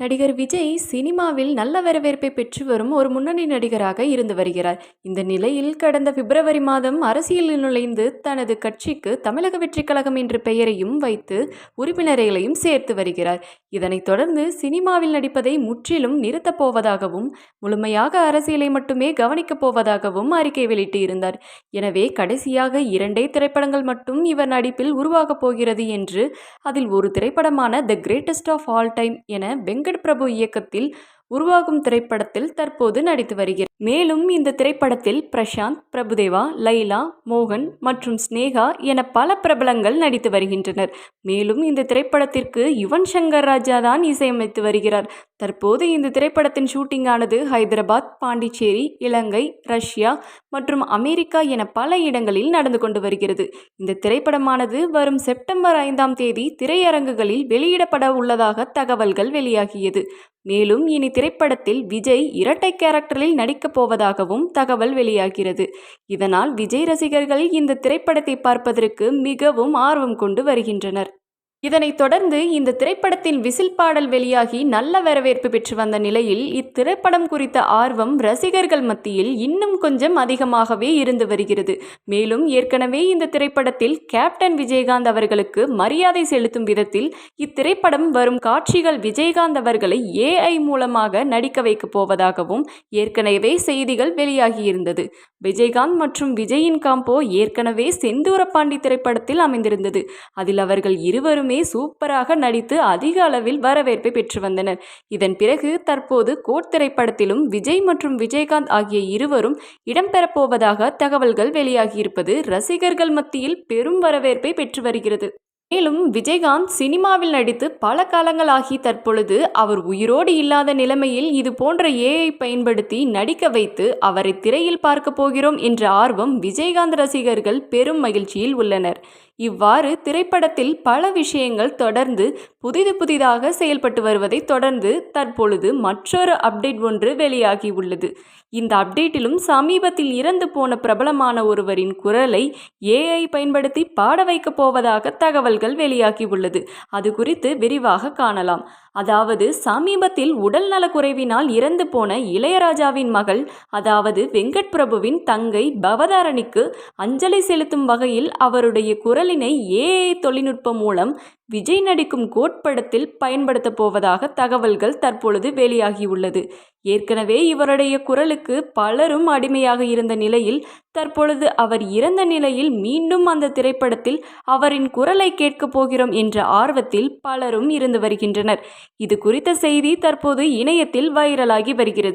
நடிகர் விஜய் சினிமாவில் நல்ல வரவேற்பை பெற்று வரும் ஒரு முன்னணி நடிகராக இருந்து வருகிறார். இந்த நிலையில் கடந்த பிப்ரவரி மாதம் அரசியலில் நுழைந்து தனது கட்சிக்கு தமிழக வெற்றிக் கழகம் என்ற பெயரையும் வைத்து உறுப்பினர்களையும் சேர்த்து வருகிறார். இதனைத் தொடர்ந்து சினிமாவில் நடிப்பதை முற்றிலும் நிறுத்தப் போவதாகவும் முழுமையாக அரசியலை மட்டுமே கவனிக்கப் போவதாகவும் அறிக்கை வெளியிட்டிருந்தார். எனவே கடைசியாக இரண்டே திரைப்படங்கள் மட்டும் இவர் நடிப்பில் உருவாகப் போகிறது என்று அதில் ஒரு திரைப்படமான the greatest of all time என வெங்கட் பிரபு இயக்கத்தில் உருவாகும் திரைப்படத்தில் தற்போது நடித்து வருகிறார். மேலும் இந்த திரைப்படத்தில் பிரசாந்த் பிரபுதேவா லைலா மோகன் மற்றும் ஸ்னேகா என பல பிரபலங்கள் நடித்து வருகின்றனர். மேலும் இந்த திரைப்படத்திற்கு யுவன் சங்கர் ராஜா தான் இசையமைத்து வருகிறார். தற்போது இந்த திரைப்படத்தின் ஷூட்டிங்கானது ஹைதராபாத் பாண்டிச்சேரி இலங்கை ரஷ்யா மற்றும் அமெரிக்கா என பல இடங்களில் நடந்து கொண்டு வருகிறது. இந்த திரைப்படமானது வரும் செப்டம்பர் ஐந்தாம் தேதி திரையரங்குகளில் வெளியிடப்பட உள்ளதாக தகவல்கள் வெளியாகியது. மேலும் இனி திரைப்படத்தில் விஜய் இரட்டை கேரக்டரில் நடிக்கப் போவதாகவும் தகவல் வெளியாகிறது. இதனால் விஜய் ரசிகர்கள் இந்த திரைப்படத்தை பார்ப்பதற்கு மிகவும் ஆர்வம் கொண்டு வருகின்றனர். இதனைத் தொடர்ந்து இந்த திரைப்படத்தின் விசில் பாடல் வெளியாகி நல்ல வரவேற்பு பெற்று வந்த நிலையில் இத்திரைப்படம் குறித்த ஆர்வம் ரசிகர்கள் மத்தியில் இன்னும் கொஞ்சம் அதிகமாகவே இருந்து வருகிறது. மேலும் ஏற்கனவே இந்த திரைப்படத்தில் கேப்டன் விஜயகாந்த் அவர்களுக்கு மரியாதை செலுத்தும் விதத்தில் இத்திரைப்படம் வரும் காட்சிகள் விஜயகாந்த் அவர்களை ஏஐ மூலமாக நடிக்க வைக்கப் போவதாகவும் ஏற்கனவே செய்திகள் வெளியாகியிருந்தது. விஜயகாந்த் மற்றும் விஜயின் காம்போ ஏற்கனவே செந்தூரப்பாண்டி திரைப்படத்தில் அமைந்திருந்தது. அதில் அவர்கள் இருவருமே சூப்பராக நடித்து அதிக அளவில் வரவேற்பை பெற்று வந்தனர். இதன் பிறகு தற்போது கோட் திரைப்படத்திலும் விஜய் மற்றும் விஜயகாந்த் ஆகிய இருவரும் இடம்பெறப்போவதாக தகவல்கள் வெளியாகியிருப்பது ரசிகர்கள் மத்தியில் பெரும் வரவேற்பை பெற்று வருகிறது. மேலும் விஜயகாந்த் சினிமாவில் நடித்து பல காலங்களாகி தற்பொழுது அவர் உயிரோடு இல்லாத நிலைமையில் இது போன்ற ஏஐ பயன்படுத்தி நடிக்க வைத்து அவரை திரையில் பார்க்க போகிறோம் என்ற ஆர்வம் விஜயகாந்த் ரசிகர்கள் பெரும் மகிழ்ச்சியில் உள்ளனர். இவ்வாறு திரைப்படத்தில் பல விஷயங்கள் தொடர்ந்து புதிது புதிதாக செயல்பட்டு வருவதை தொடர்ந்து தற்பொழுது மற்றொரு அப்டேட் ஒன்று வெளியாகி உள்ளது. இந்த அப்டேட்டிலும் சமீபத்தில் இறந்து போன பிரபலமான ஒருவரின் குரலை ஏஐ பயன்படுத்தி பாட வைக்கப் போவதாக தகவல் தகவல்கள் வெளியாகியுள்ளது. அது குறித்து விரிவாக காணலாம். அதாவது சமீபத்தில் உடல் நலக்குறைவினால் இறந்து போன இளையராஜாவின் மகள் அதாவது வெங்கட் பிரபுவின் தங்கை பவதாரணிக்கு அஞ்சலி செலுத்தும் வகையில் அவருடைய குரலினை ஏஐ தொழில்நுட்பம் மூலம் விஜய் நடிக்கும் கோட்படத்தில் பயன்படுத்தப் போவதாக தகவல்கள் தற்பொழுது வெளியாகியுள்ளது. ஏற்கனவே இவருடைய குரலுக்கு பலரும் அடிமையாக இருந்த நிலையில் தற்பொழுது அவர் இறந்த நிலையில் மீண்டும் அந்த திரைப்படத்தில் அவரின் குரலை கேட்கப் போகிறோம் என்ற ஆர்வத்தில் பலரும் இருந்து வருகின்றனர். இது குறித்த செய்தி தற்போது இணையத்தில் வைரலாகி வருகிறது.